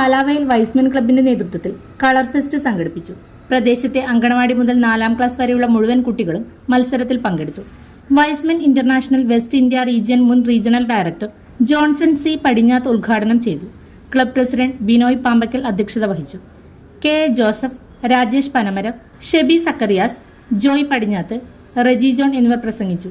വെള്ളാവയിൽ wise men ക്ലബിന്റെ നേതൃത്വത്തിൽ colour fest സംഘടിപ്പിച്ചു. പ്രദേശത്തെ അങ്കണവാടി മുതൽ നാലാം ക്ലാസ് വരെയുള്ള മുഴുവൻ കുട്ടികളും മത്സരത്തിൽ പങ്കെടുത്തു. Y's Men international West India region മുൻ regional director Johnson C. Padinjath ഉദ്ഘാടനം ചെയ്തു. ക്ലബ് പ്രസിഡന്റ് ബിനോയ് പാമ്പക്കൽ അധ്യക്ഷത വഹിച്ചു. K. Joseph Rajesh Panamaram Sheby Zacharias Joy Padinjath Reji John എന്നിവർ പ്രസംഗിച്ചു.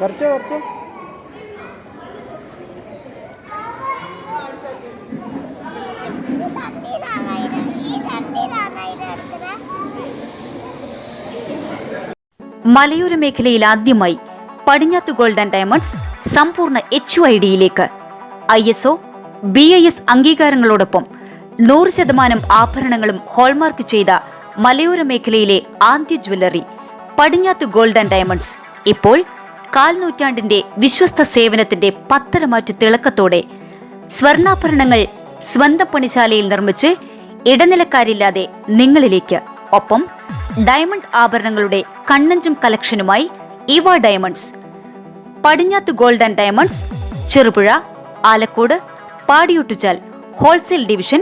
കുറച്ച് കുറച്ച് മലയോര മേഖലയിൽ ആദ്യമായി പടിഞ്ഞാത്ത് ഗോൾഡൻ ഡയമണ്ട്സ് സമ്പൂർണ എച്ച് ഐ ഡിയിലേക്ക് I S O B I S അംഗീകാരങ്ങളോടൊപ്പം നൂറ് ശതമാനം ആഭരണങ്ങളും ഹോൾമാർക്ക് ചെയ്ത മലയോര മേഖലയിലെ ആദ്യ jewellery Padinjath gold and diamonds. ഇപ്പോൾ കാൽനൂറ്റാണ്ടിന്റെ വിശ്വസ്ത സേവനത്തിന്റെ പത്തരമാറ്റ തിളക്കത്തോടെ സ്വർണാഭരണങ്ങൾ സ്വന്തം പണിശാലയിൽ നിർമ്മിച്ച് ഇടനിലക്കാരില്ലാതെ നിങ്ങളിലേക്ക്. ഒപ്പം ഡയമണ്ട് ആഭരണങ്ങളുടെ കണ്ണഞ്ചും കളക്ഷനുമായി ഇവ diamonds. പടിഞ്ഞാത്ത് gold and diamonds Cherupuzha Alakode Padiyottuchal wholesale division